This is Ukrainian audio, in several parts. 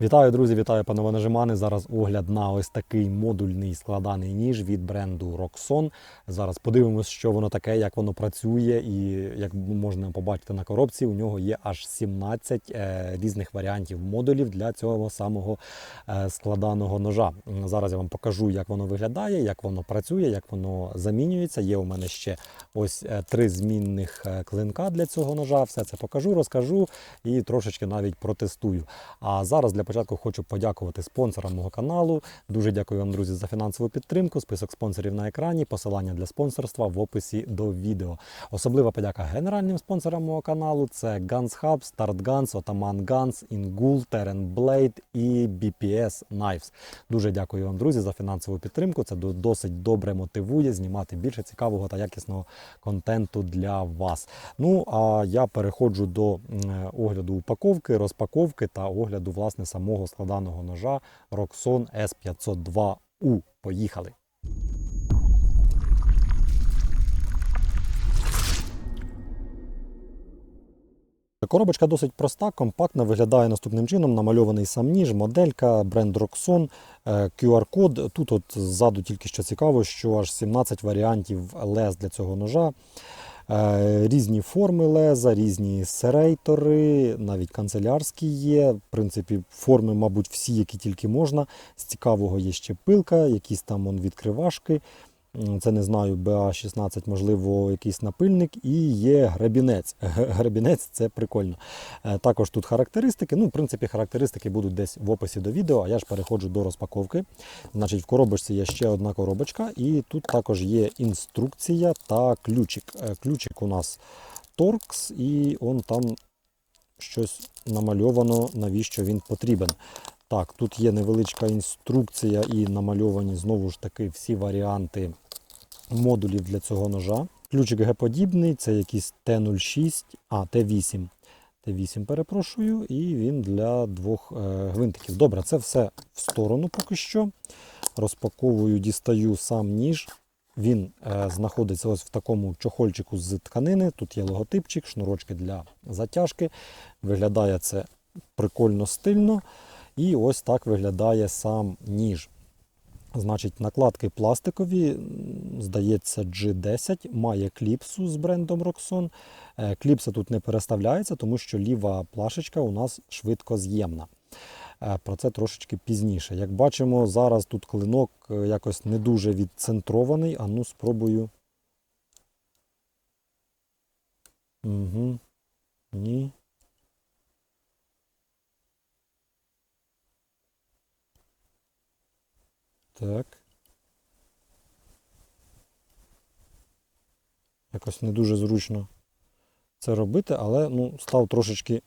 Вітаю, друзі! Вітаю, панове нажимани. Зараз огляд на ось такий модульний складаний ніж від бренду Roxon. Зараз подивимось, що воно таке, як воно працює, і як можна побачити на коробці, у нього є аж 17 е, різних варіантів модулів для цього самого е, складаного ножа. Зараз я вам покажу, як воно виглядає, як воно працює, як воно замінюється. Є у мене ще ось е, три змінних клинка для цього ножа. Все це покажу, розкажу і трошечки навіть протестую. А зараз для початку хочу подякувати спонсорам мого каналу. Дуже дякую вам, друзі, за фінансову підтримку. Список спонсорів на екрані, посилання для спонсорства в описі до відео. Особлива подяка генеральним спонсорам мого каналу: це Guns Hub, Start Guns, Ottoman Guns, Ingul, Terran Blade і BPS Knives. Дуже дякую вам, друзі, за фінансову підтримку. Це досить добре мотивує знімати більше цікавого та якісного контенту для вас. Ну а я переходжу до огляду упаковки, розпаковки та огляду власне самого складаного ножа Roxon S502U. Поїхали! Коробочка досить проста, компактна, виглядає наступним чином. Намальований сам ніж, моделька, бренд Roxon, е, QR-код. Тут от ззаду тільки що цікаво, що аж 17 варіантів лез для цього ножа. Е, Різні форми леза, різні серейтори, навіть канцелярські є. В принципі, форми, мабуть, всі, які тільки можна. З цікавого є ще пилка, якісь там он відкривашки. Це не знаю, БА-16, можливо, якийсь напильник, і є гребінець. Г- Гребінець це прикольно. Е, Також тут характеристики. Ну, в принципі, характеристики будуть десь в описі до відео, а я ж переходжу до розпаковки. Значить, в коробочці є ще одна коробочка, і тут також є інструкція та ключик. Е, Ключик у нас Torx, і он там щось намальовано, навіщо він потрібен. Так, тут є невеличка інструкція і намальовані знову ж таки всі варіанти модулів для цього ножа. Ключик Г-подібний, це якийсь Т06, а Т8. Т8 перепрошую, і він для двох е, гвинтиків. Добре, це все в сторону поки що. Розпаковую, дістаю сам ніж. Він е, знаходиться ось в такому чохольчику з тканини. Тут є логотипчик, шнурочки для затяжки. Виглядає це прикольно стильно. І ось так виглядає сам ніж. Значить, накладки пластикові, здається, G10, має кліпсу з брендом Roxon. Е, Кліпса тут не переставляється, тому що ліва плашечка у нас швидко з'ємна. Е, Про це трошечки пізніше. Як бачимо, зараз тут клинок е, якось не дуже відцентрований. А ну спробую. Угу. Ні. Так. Якось не дуже зручно це робити, але ну, став трошечки,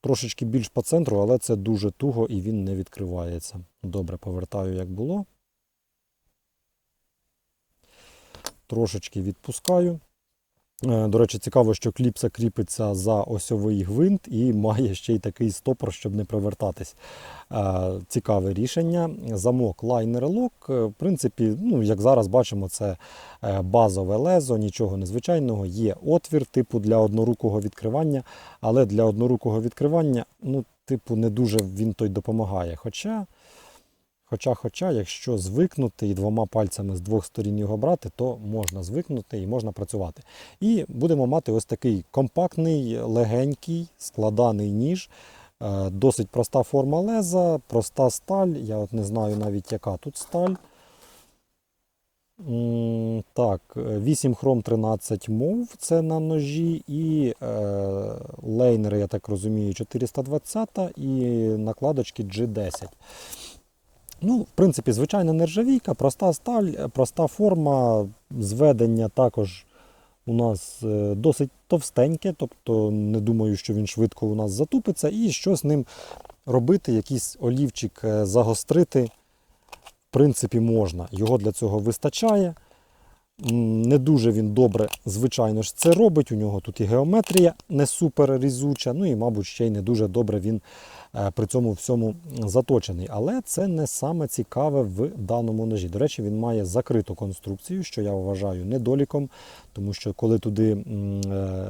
трошечки більш по центру, але це дуже туго і він не відкривається. Добре, повертаю, як було. Трошечки відпускаю. Е, До речі, цікаво, що кліпса кріпиться за осьовий гвинт і має ще й такий стопор, щоб не привертатись. Е, Цікаве рішення. Замок лайнер лок. Е, В принципі, ну, як зараз бачимо, це базове лезо, нічого незвичайного. Є отвір, типу для однорукого відкривання, але для однорукого відкривання, ну, типу, не дуже він той допомагає. Хоча. Хоча, хоча, якщо звикнути і двома пальцями з двох сторін його брати, то можна звикнути і можна працювати. І будемо мати ось такий компактний, легенький, складаний ніж. Е, Досить проста форма леза, проста сталь. Я от не знаю навіть, яка тут сталь. Так, е, 8 хром 13 мов це на ножі, і е, лейнери, я так розумію, 420 і накладочки G10. Ну, в принципі, звичайна нержавійка, проста сталь, е, проста форма, зведення також у нас е, досить товстеньке, тобто не думаю, що він швидко у нас затупиться. І що з ним робити, якийсь олівчик е, загострити, в принципі, можна. Його для цього вистачає. Не дуже він добре, звичайно ж, це робить. У нього тут і геометрія не супер різуча, ну і, мабуть, ще й не дуже добре він при цьому всьому заточений. Але це не саме цікаве в даному ножі. До речі, він має закриту конструкцію, що я вважаю недоліком, тому що коли туди е,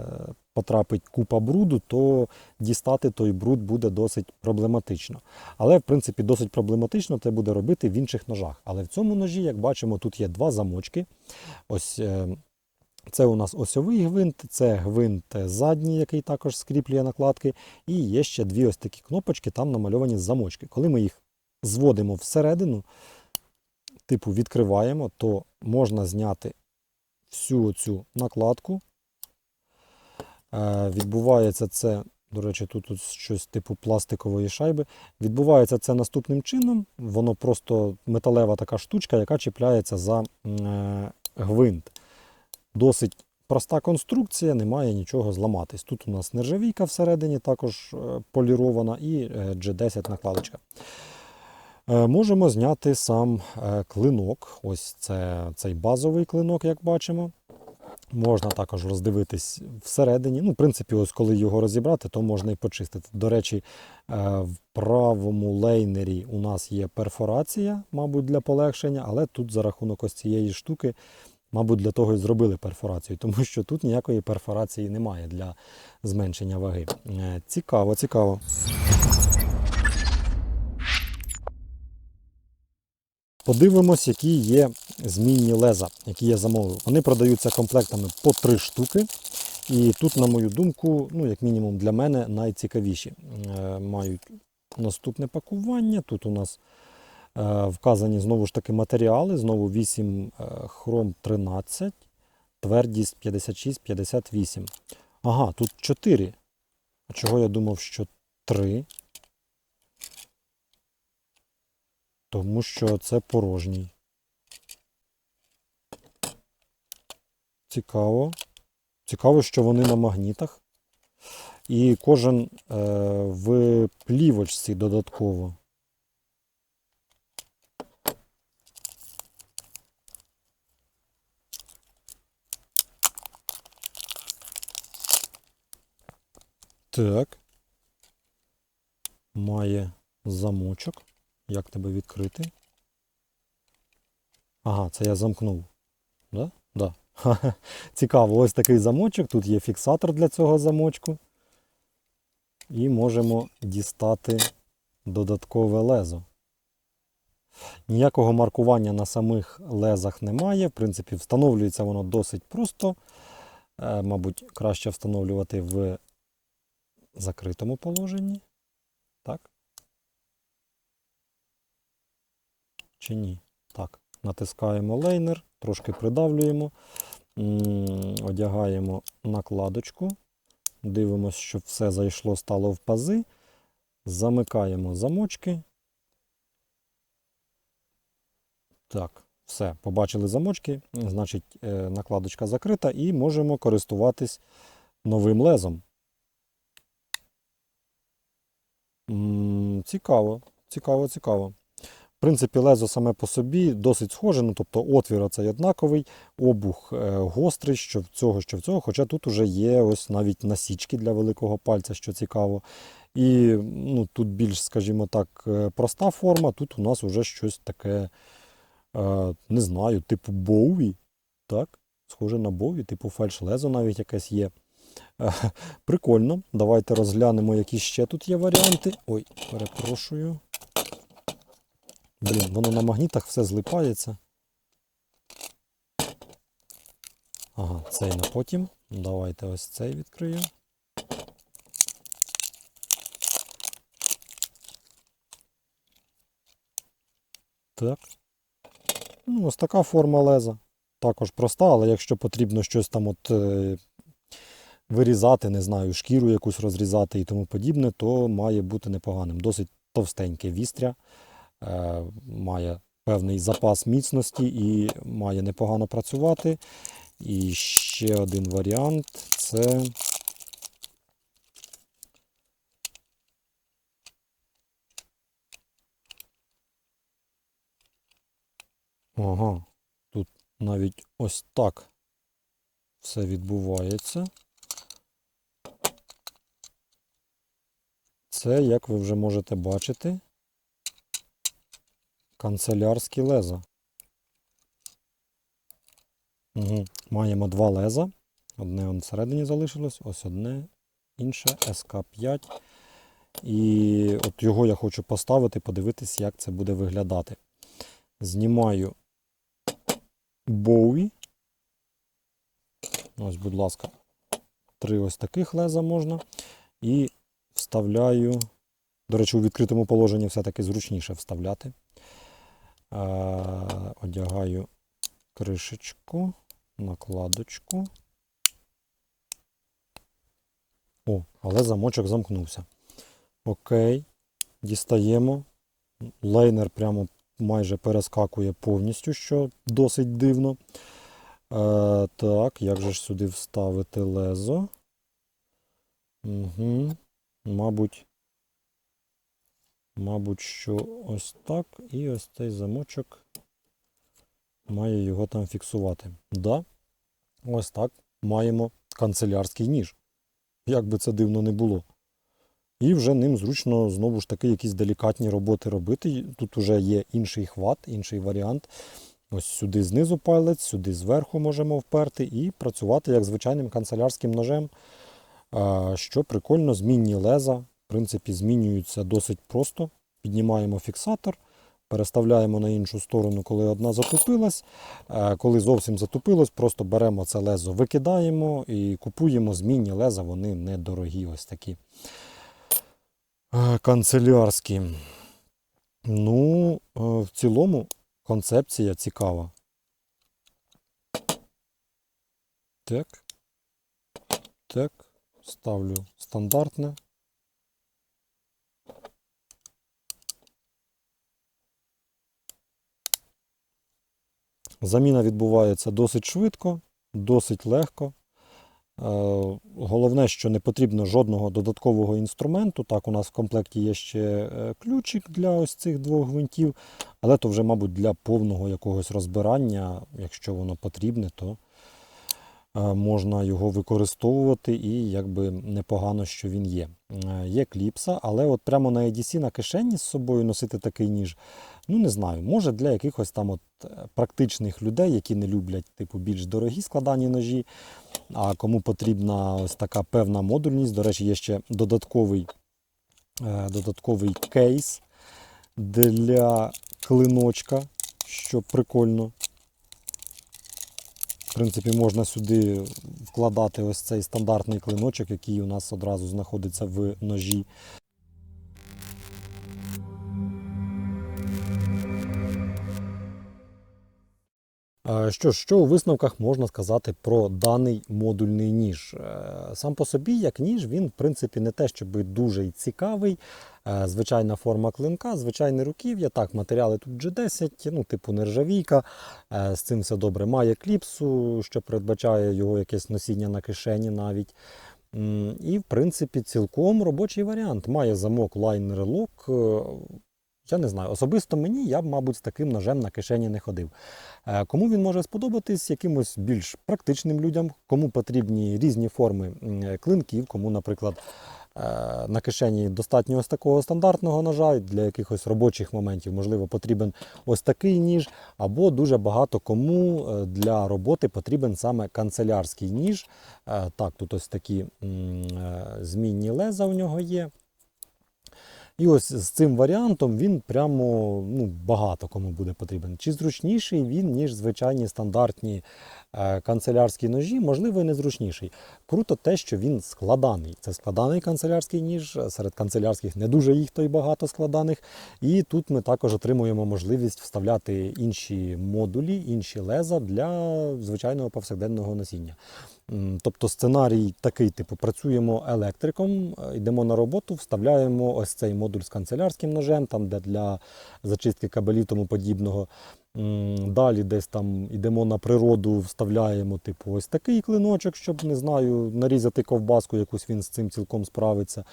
потрапить купа бруду, то дістати той бруд буде досить проблематично. Але, в принципі, досить проблематично це буде робити в інших ножах. Але в цьому ножі, як бачимо, тут є два замочки. Ось е, це у нас осьовий гвинт, це гвинт задній, який також скріплює накладки. І є ще дві ось такі кнопочки, там намальовані замочки. Коли ми їх зводимо всередину, типу відкриваємо, то можна зняти всю цю накладку. Е, Відбувається це, до речі, тут, щось типу пластикової шайби. Відбувається це наступним чином. Воно просто металева така штучка, яка чіпляється за е, гвинт. Досить проста конструкція, немає нічого зламатись. Тут у нас нержавійка всередині, також е, полірована, і е, G10 накладочка. Е, Можемо зняти сам клинок. Ось це цей базовий клинок, як бачимо. Можна також роздивитись всередині. Ну, в принципі, ось коли його розібрати, то можна і почистити. До речі, в правому лейнері у нас є перфорація, мабуть, для полегшення, але тут за рахунок ось цієї штуки, мабуть, для того і зробили перфорацію, тому що тут ніякої перфорації немає для зменшення ваги. Е, Цікаво, цікаво. Подивимось, які є змінні леза, які я замовив. Вони продаються комплектами по три штуки. І тут, на мою думку, ну, як мінімум для мене, найцікавіші. Е, Мають наступне пакування. Тут у нас вказані знову ж таки матеріали. Знову 8 е, хром 13, твердість 56-58. Ага, тут 4. А чого я думав, що 3? Тому що це порожній. Цікаво. Цікаво, що вони на магнітах. І кожен е, в плівочці додатково. Так. Має замочок. Як тебе відкрити? Ага, це я замкнув. Да? Да. Цікаво, ось такий замочок. Тут є фіксатор для цього замочку. І можемо дістати додаткове лезо. Ніякого маркування на самих лезах немає. В принципі, встановлюється воно досить просто. Е, мабуть, краще встановлювати в закритому положенні. Так? Чи ні? Так. Натискаємо лейнер, трошки придавлюємо, одягаємо накладочку, дивимося, щоб все зайшло, стало в пази, замикаємо замочки. Так, все, побачили замочки, значить е, накладочка закрита і можемо користуватись новим лезом. Цікаво, цікаво, цікаво. В принципі, лезо саме по собі досить схоже, ну, тобто отвір оцей однаковий, обух е, гострий, що в цього, що в цього. Хоча тут вже є ось навіть насічки для великого пальця, що цікаво. І ну, тут більш, скажімо так, е, проста форма, тут у нас вже щось таке, е, не знаю, типу Боуві. Так? Схоже на Боуві, типу фальш-лезо навіть якесь є. Прикольно. Давайте розглянемо, які ще тут є варіанти. Ой, перепрошую. Блін, воно на магнітах все злипається. Ага, цей на потім. Давайте ось цей відкрию. Так. Ну, ось така форма леза. Також проста, але якщо потрібно щось там от е, вирізати, не знаю, шкіру якусь розрізати і тому подібне, то має бути непоганим. Досить товстеньке вістря е, має певний запас міцності і має непогано працювати. І ще один варіант це. Ага, тут навіть ось так все відбувається. Це, як ви вже можете бачити, канцелярські леза. Угу. Маємо два леза. Одне он всередині залишилось, ось одне, інше СК5. І от його я хочу поставити, подивитись, як це буде виглядати. Знімаю Боуі. Ось, будь ласка, три ось таких леза можна. І вставляю. До речі, у відкритому положенні все-таки зручніше вставляти. Е, одягаю кришечку, накладочку. О, але замочок замкнувся. Окей. Дістаємо. Лейнер прямо майже перескакує повністю, що досить дивно. Е, так, як же ж сюди вставити лезо? Угу. Мабуть, мабуть, що ось так. І ось цей замочок має його там фіксувати. Да, ось так маємо канцелярський ніж. Як би це дивно не було. І вже ним зручно знову ж таки якісь делікатні роботи робити. Тут вже є інший хват, інший варіант. Ось сюди знизу палець, сюди зверху можемо вперти і працювати як звичайним канцелярським ножем. Що прикольно, змінні леза, в принципі, змінюються досить просто. Піднімаємо фіксатор, переставляємо на іншу сторону, коли одна затупилась. Коли зовсім затупилось, просто беремо це лезо, викидаємо і купуємо змінні леза, вони недорогі, ось такі. Канцелярські. Ну, в цілому концепція цікава. Так. Так. Ставлю стандартне. Заміна відбувається досить швидко, досить легко. Е, Головне, що не потрібно жодного додаткового інструменту. Так, у нас в комплекті є ще е, ключик для ось цих двох гвинтів, але то вже, мабуть, для повного якогось розбирання, якщо воно потрібне, то можна його використовувати і якби непогано, що він є. Е, Є кліпса, але от прямо на EDC на кишені з собою носити такий ніж, ну не знаю, може для якихось там от е, практичних людей, які не люблять типу більш дорогі складані ножі. А кому потрібна ось така певна модульність, до речі, є ще додатковий, е, додатковий кейс для клиночка, що прикольно. В принципі, можна сюди вкладати ось цей стандартний клиночок, який у нас одразу знаходиться в ножі. Що ж, що у висновках можна сказати про даний модульний ніж? Е, Сам по собі, як ніж, він, в принципі, не те, щоб дуже цікавий. Е, Звичайна форма клинка, звичайне руків'я. Так, матеріали тут G10, ну, типу нержавійка. Е, З цим все добре. Має кліпсу, що передбачає його якесь носіння на кишені навіть. І, в принципі, цілком робочий варіант. Має замок Line Relock. Е, Я не знаю, особисто мені я б, мабуть, з таким ножем на кишені не ходив. Кому він може сподобатись якимось більш практичним людям, кому потрібні різні форми клинків, кому, наприклад, на кишені достатньо ось такого стандартного ножа для якихось робочих моментів, можливо, потрібен ось такий ніж, або дуже багато кому е, для роботи потрібен саме канцелярський ніж. Е, Так, тут ось такі е, змінні леза у нього є. І ось з цим варіантом він прямо ну, багато кому буде потрібен. Чи зручніший він, ніж звичайні стандартні е, канцелярські ножі, можливо, і не зручніший. Круто те, що він складаний. Це складаний канцелярський ніж. Серед канцелярських не дуже їх то й багато складаних. І тут ми також отримуємо можливість вставляти інші модулі, інші леза для звичайного повсякденного носіння. Тобто сценарій такий, типу, працюємо електриком, е, йдемо на роботу, вставляємо ось цей модуль з канцелярським ножем, там де для зачистки кабелів тому подібного. Далі десь там йдемо на природу, вставляємо типу ось такий клиночок, щоб не знаю, нарізати ковбаску, якусь він з цим цілком справиться.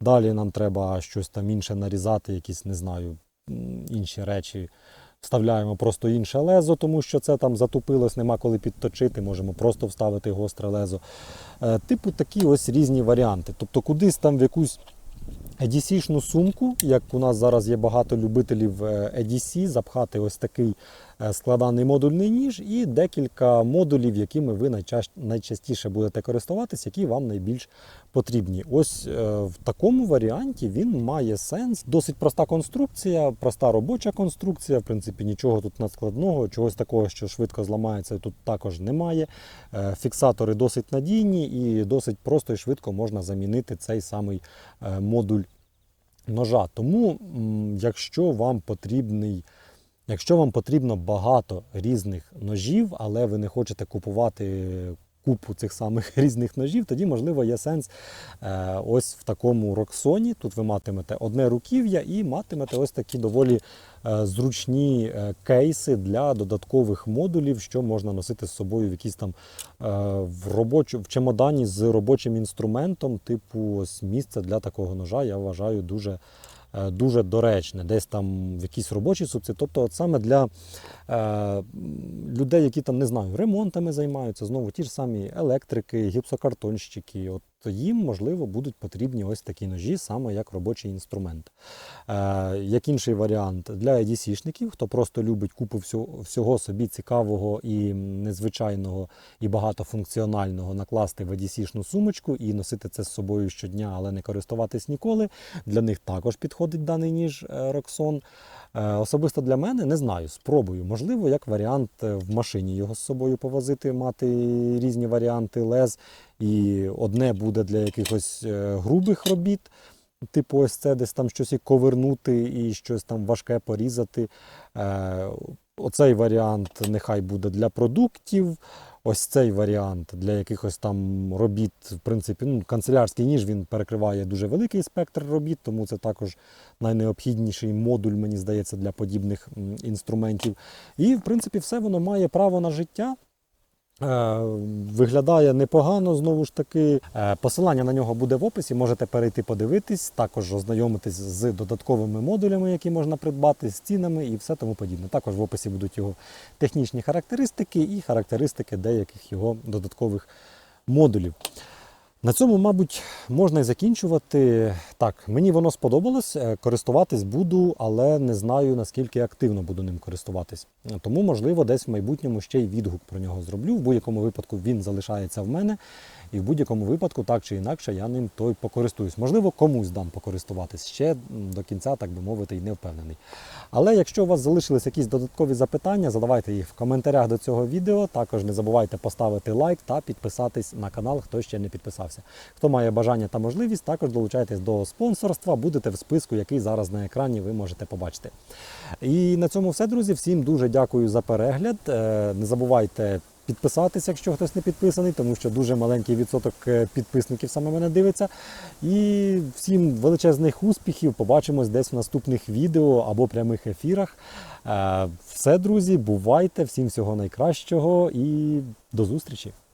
Далі нам треба щось там інше нарізати, якісь, не знаю, інші речі. Вставляємо просто інше лезо, тому що це там затупилось, нема коли підточити, можемо просто вставити гостре лезо. Е, Типу такі ось різні варіанти. Тобто кудись там в якусь EDC-шну сумку, як у нас зараз є багато любителів е, EDC, запхати ось такий е, складаний модульний ніж і декілька модулів, якими ви найчастіше будете користуватись, які вам найбільш потрібні. Ось е, в такому варіанті він має сенс. Досить проста конструкція, проста робоча конструкція. В принципі, нічого тут надскладного, чогось такого, що швидко зламається, тут також немає. Е, Фіксатори досить надійні і досить просто і швидко можна замінити цей самий е, модуль ножа. Тому, якщо вам потрібний. Якщо вам потрібно багато різних ножів, але ви не хочете купувати купу цих самих різних ножів, тоді, можливо, є сенс е, ось в такому роксоні. Тут ви матимете одне руків'я і матимете ось такі доволі е, зручні е, кейси для додаткових модулів, що можна носити з собою в якісь там в робочу, в чемодані з робочим інструментом, типу ось місце для такого ножа, я вважаю дуже дуже доречне, десь там в якійсь робочій супці. Тобто, от саме для е, людей, які там не знаю, ремонтами займаються, знову ті ж самі електрики, гіпсокартонщики. От їм, можливо, будуть потрібні ось такі ножі, саме як робочий інструмент. Е, як інший варіант для EDC-шників, хто просто любить купу всього, всього собі цікавого і незвичайного і багатофункціонального накласти в EDC-шну сумочку і носити це з собою щодня, але не користуватись ніколи. Для них також підходить даний ніж е, Roxon. Е, Особисто для мене не знаю, спробую. Можливо, як варіант е, в машині його з собою повозити, мати різні варіанти лез. І одне буде для якихось е, грубих робіт, типу ось це десь там щось і ковернути і щось там важке порізати. Оцей варіант нехай буде для продуктів. Ось цей варіант для якихось там робіт, в принципі, ну, канцелярський ніж він перекриває дуже великий спектр робіт, тому це також найнеобхідніший модуль, мені здається, для подібних інструментів. І, в принципі, все воно має право на життя. Е, Виглядає непогано знову ж таки. Е, Посилання на нього буде в описі. Можете перейти подивитись, також ознайомитись з додатковими модулями, які можна придбати, з цінами і все тому подібне. Також в описі будуть його технічні характеристики і характеристики деяких його додаткових модулів. На цьому, мабуть, можна і закінчувати. Так, мені воно сподобалось, е, користуватись буду, але не знаю наскільки активно буду ним користуватись. Тому, можливо, десь в майбутньому ще й відгук про нього зроблю. В будь-якому випадку він залишається в мене, і в будь-якому випадку, так чи інакше, я ним той покористуюсь. Можливо, комусь дам покористуватись. Ще до кінця, так би мовити, і не впевнений. Але якщо у вас залишились якісь додаткові запитання, задавайте їх в коментарях до цього відео. Також не забувайте поставити лайк та підписатись на канал, хто ще не підписався. Хто має бажання та можливість, також долучайтесь до спонсорства, будете в списку, який зараз на екрані ви можете побачити. І на цьому все, друзі. Всім дуже дякую за перегляд. Е, Не забувайте. Підписатися, якщо хтось не підписаний, тому що дуже маленький відсоток е, підписників саме мене дивиться. І всім величезних успіхів. Побачимось десь в наступних відео або прямих ефірах. Е, Все, друзі, бувайте, всім всього найкращого і до зустрічі!